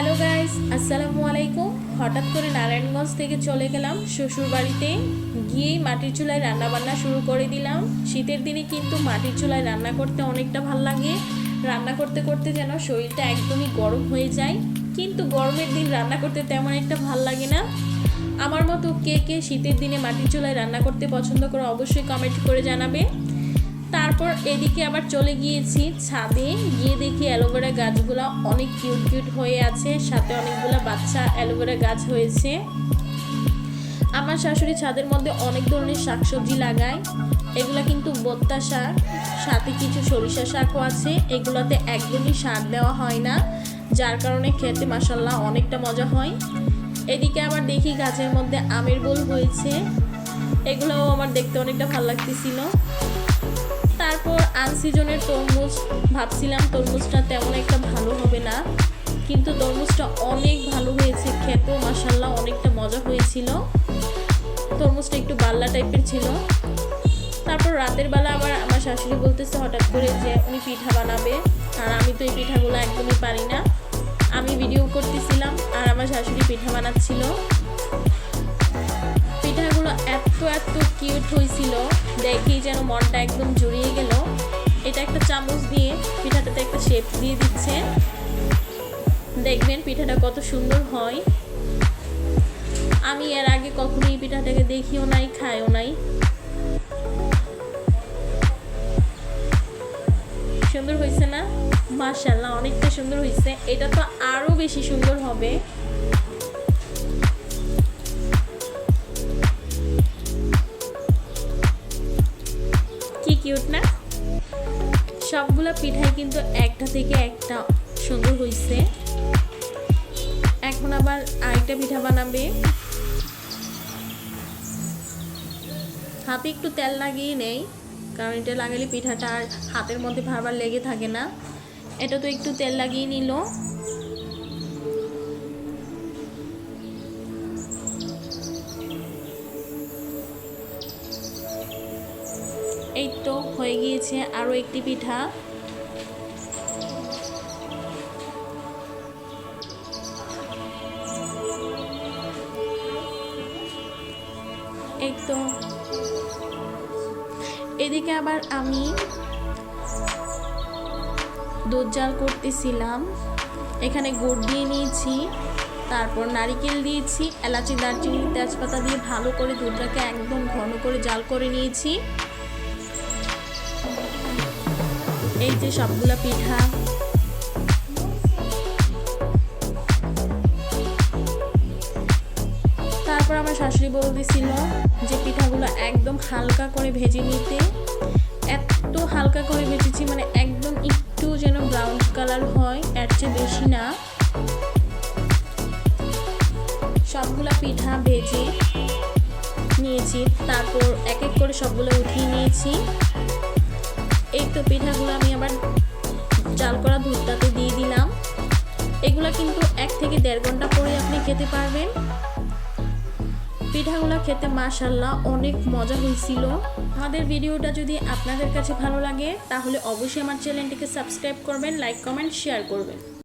Hello guys আসসালামু আলাইকুম হঠাৎ করে নারায়ণগঞ্জ থেকে চলে গেলাম শ্বশুর বাড়িতে গিয়েই মাটির চুলায় রান্না বান্না শুরু করে দিলাম। শীতের দিনে কিন্তু মাটির চুলায় রান্না করতে অনেকটা ভালো লাগে। রান্না করতে করতে যেন শরীরটা একদমই গরম হয়ে যায়। কিন্তু গরমের দিন রান্না করতে তেমন একটা ভালো লাগে না। আমার মতো কে কে শীতের দিনে মাটির চুলায় রান্না করতে পছন্দ করে অবশ্যই কমেন্ট করে জানাবে। তারপর এদিকে আবার চলে গিয়েছি ছাদে। গিয়ে দেখি অ্যালোভেরা গাছগুলো অনেক কিউট কিউট হয়ে আছে, সাথে অনেকগুলো বাচ্চা অ্যালোভেরা গাছ হয়েছে। আমার শাশুড়ি ছাদের মধ্যে অনেক ধরনের শাকসবজি লাগায়। এগুলো কিন্তু বত্তা শাক, সাথে কিছু সরিষা শাকও আছে। এগুলোতে একদমই সার দেওয়া হয় না, যার কারণে খেতে মাসাল্লাহ অনেকটা মজা হয়। এদিকে আবার দেখি গাছের মধ্যে আমের বোল হয়েছে। এগুলোও আমার দেখতে অনেকটা ভালো লাগতেছিল। তারপর আনসিজনের তরমুজ ভাবছিলাম তরমুজটা তেমন একটা ভালো হবে না। কিন্তু তরমুজটা অনেক ভালো হয়েছে, খেতেও মাসাল্লাহ অনেকটা মজা হয়েছিল। তরমুজটা একটু বাল্লা টাইপের ছিল। তারপর রাতের বেলা আবার আমার শাশুড়ি বলতেছে হঠাৎ করে যে, উনি পিঠা বানাবে। আর আমি তো এই পিঠাগুলো একদমই পারি না। আমি ভিডিও করতেছিলাম আর আমার শাশুড়ি পিঠা বানাচ্ছিল। পিঠাগুলো এত এত কিউট হয়েছিল। দেখেই যেন মনটা একদম জড়িয়ে চামচ দিয়ে পিঠাটাতে একটা শেপ দিয়ে দিচ্ছে। দেখবেন পিঠাটা কত সুন্দর হয়। আমি এর আগে কখনোই পিঠাটাকে দেখিও নাই খাইও নাই। সুন্দর হয়েছে না? মার্শাল্লাহ অনেকটা সুন্দর হয়েছে। এটা তো আরও বেশি সুন্দর হবে। কি কিউট না? সবগুলো পিঠাই কিন্তু একটা থেকে একটা সুন্দর হয়েছে এখন আবার আরেকটা পিঠা বানাবে। হাতে একটু তেল লাগিয়ে নেই, কারণ এটা লাগালে পিঠাটা আর হাতের মধ্যে ভারবার লেগে থাকে না। এটা তো একটু তেল লাগিয়ে নিল। এই তো হয়ে গিয়েছে আরও একটি পিঠা। এই তো। এদিকে আবার আমি দুধ জাল করতেছিলাম। এখানে গুড় দিয়ে নিয়েছি, তারপর নারিকেল দিয়েছি, এলাচি, দারচিনি, তেজপাতা দিয়ে ভালো করে দুধটাকে একদম ঘন করে জাল করে নিয়েছি। এই যে সবগুলা পিঠা। তারপর আমার শাশুড়ি বলতেছিল যে পিঠাগুলো একদম হালকা করে ভেজে নিতে। এত হালকা করে ভেজেছি মানে একদম একটু যেন ব্রাউন কালার হয়, এর চেয়ে বেশি না। সবগুলা পিঠা ভেজে নিয়েছি, তারপর এক এক করে সবগুলো উঠিয়ে নিয়েছি। তো পিঠাগুলো আমি আবার জাল করা দুধটাতে দিয়ে দিলাম। এগুলো কিন্তু এক থেকে দেড় ঘণ্টা পরে আপনি খেতে পারবেন। পিঠাগুলো খেতে মাশাল্লাহ অনেক মজা হয়েছিল। আমাদের ভিডিওটা যদি আপনাদের কাছে ভালো লাগে, তাহলে অবশ্যই আমার চ্যানেলটিকে সাবস্ক্রাইব করবেন, লাইক, কমেন্ট, শেয়ার করবেন।